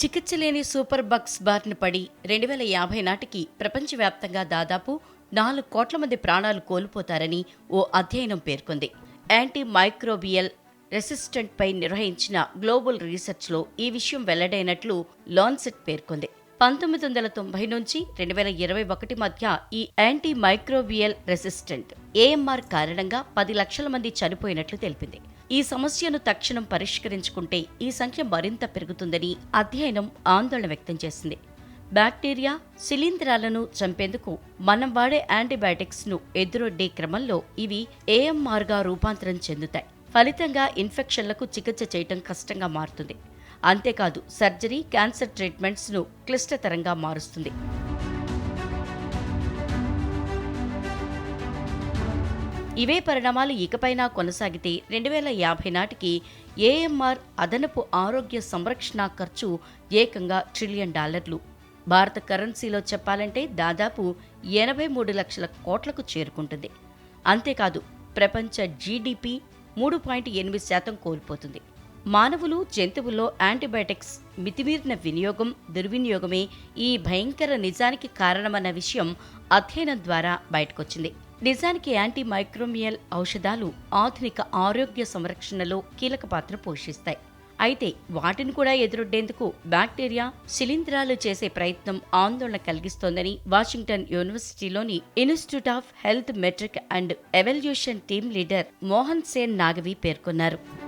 చికిత్స లేని super bugs బారిన పడి రెండు వేల యాభై నాటికి ప్రపంచవ్యాప్తంగా దాదాపు నాలుగు కోట్ల మంది ప్రాణాలు కోల్పోతారని ఓ అధ్యయనం పేర్కొంది. యాంటీ మైక్రోబియల్ రెసిస్టెంట్ పై నిర్వహించిన గ్లోబల్ రీసెర్చ్లో ఈ విషయం వెల్లడైనట్లు లాన్సెట్ పేర్కొంది. పంతొమ్మిది వందల తొంభై నుంచి రెండు వేల ఇరవై ఒకటి మధ్య ఈ యాంటీ మైక్రోబియల్ రెసిస్టెంట్ ఏఎంఆర్ కారణంగా పది లక్షల మంది చనిపోయినట్లు తెలిపింది. ఈ సమస్యను తక్షణం పరిష్కరించుకుంటే ఈ సంఖ్య మరింత పెరుగుతుందని అధ్యయనం ఆందోళన వ్యక్తం చేసింది. బ్యాక్టీరియా శిలీంధ్రాలను చంపేందుకు మనం వాడే యాంటీబయాటిక్స్ను ఎదురొడ్డే క్రమంలో ఇవి ఏఎంఆర్గా రూపాంతరం చెందుతాయి. ఫలితంగా ఇన్ఫెక్షన్లకు చికిత్స చేయటం కష్టంగా మారుతుంది. అంతేకాదు సర్జరీ క్యాన్సర్ ట్రీట్మెంట్స్ను క్లిష్టతరంగా మారుస్తుంది. ఇవే పరిణామాలు ఇకపైనా కొనసాగితే రెండు వేల యాభై నాటికి ఏఎంఆర్ అదనపు ఆరోగ్య సంరక్షణ ఖర్చు ఏకంగా ట్రిలియన్ డాలర్లు. భారత కరెన్సీలో చెప్పాలంటే దాదాపు ఎనభై మూడు లక్షల కోట్లకు చేరుకుంటుంది. అంతేకాదు ప్రపంచ జీడిపి మూడు పాయింట్ ఎనిమిది శాతం కోల్పోతుంది. మానవులు జంతువుల్లో యాంటీబయాటిక్స్ మితిమీరిన వినియోగం దుర్వినియోగమే ఈ భయంకర నిజానికి కారణమన్న విషయం అధ్యయనం ద్వారా బయటకొచ్చింది. నిజానికి యాంటీ మైక్రోమియల్ ఔషధాలు ఆధునిక ఆరోగ్య సంరక్షణలో కీలక పాత్ర పోషిస్తాయి. అయితే వాటిని కూడా ఎదురొడ్డేందుకు బ్యాక్టీరియా శిలీంధ్రాలు చేసే ప్రయత్నం ఆందోళన కలిగిస్తోందని Washington యూనివర్సిటీలోని institute of health metric and evaluation team leader Mohsen Naghavi పేర్కొన్నారు.